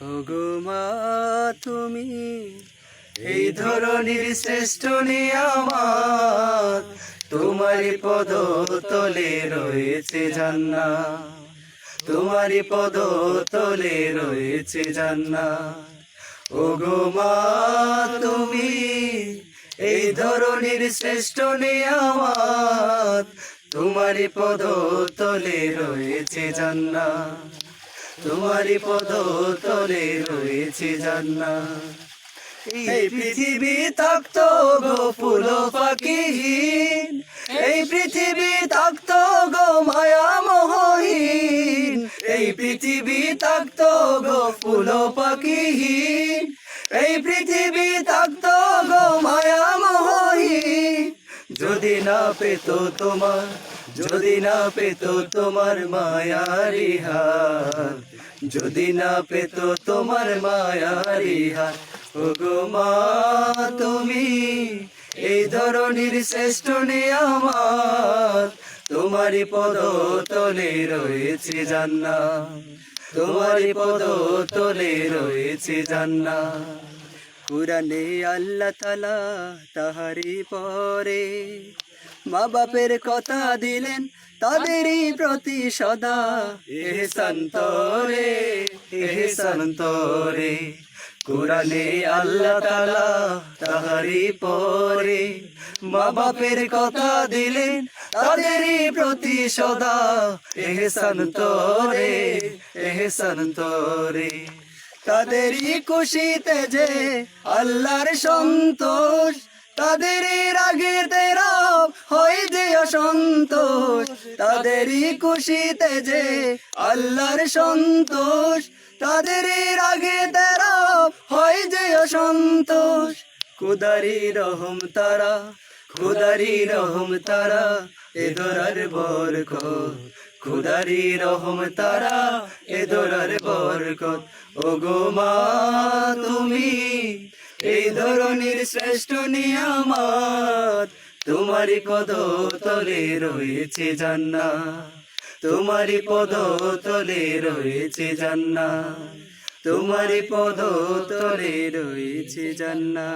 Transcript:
ওগো মা, তুমি এই ধরনের শ্রেষ্ঠ নিয়ামত তোমারই পদ তলে রয়েছে জান্না তোমারই পদ তলে রয়েছে জান্না ওগো মা, তুমি এই ধরনের শ্রেষ্ঠ নিয়ামত তোমারই পদ তলে রয়েছে জান্না তোমারই পদ তলে রয়েছে জান্না এই পৃথিবী থাকত গো ফুল পাখিহীন। এই পৃথিবী থাকত গো মায়া মোহহীন। এই পৃথিবী থাকত গো ফুল পাখিহীন। এই পৃথিবী থাকত না পেত তোমার, যদি না পেত তোমার মায়ারি হাত, যদি না পেত তোমার মায়ারি হাত। ওগো মা, তুমি এই ধরনের শ্রেষ্ঠ নিয়ামত, তোমারই পদ তলে রয়েছে জান্না তোমারই পদ তলে রয়েছে জান্না কুরানে আল্লাহ তালা তাহারি পরে মা বাপের কথা দিলেন, তাদেরই প্রতি সদা। এহে সন্তরে এহে সন্তরে, কোরআনে আল্লাহ তালা তাহারি পরে মা বাপের কথা দিলেন, তাদেরই প্রতি সদা। এহে সন্তরে এহে সন্তরে, তাদেরই খুশিতে যে আল্লাহর সন্তোষ, তাদেরই রাগে তেরা হয় যে অসন্তোষ, তাদেরই খুশিতে যে আল্লাহর সন্তোষ, তাদেরই রাগে তেরা হয় যে অসন্তোষ। কুদারি রহম তারা, খুদারি রহম তারা, এ ধরার বরকত। খুদারি রহম তারা, এ ধরার বরকত। ও গো মা, তুমি এই ধরনের শ্রেষ্ঠ নিয়ামত তোমারই পদ তলে রয়েছে জান্না তোমারই পদ তলে রয়েছে জান্না তোমারই পদ তলে রয়েছে জান্না